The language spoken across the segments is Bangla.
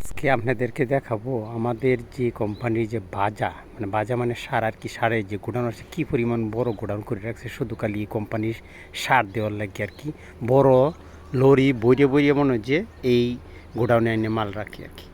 আজকে আপনাদেরকে দেখাবো আমাদের যে কোম্পানির যে বাজা মানে বাজা মানে সার আর কি, সারের যে গোডাউন আছে, কী পরিমাণ বড় গোডাউন করে রাখছে, শুধু খালি এই কোম্পানির সার দেওয়ার লাগে আর কি। বড় লরি বইরে বইরে মনে যে এই গোডাউনে এনে মাল রাখি আর কি।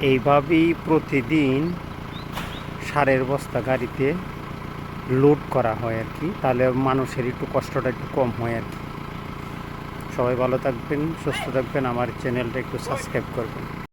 এইভাবেই প্রতিদিন সারের বস্তা গাড়িতে লোড করা হয় আর কি। তাহলে মানুষের একটু কষ্টটা একটু কম হয় আর কি। সবাই ভালো থাকবেন, সুস্থ থাকবেন, আমার চ্যানেলটা একটু সাবস্ক্রাইব করবেন।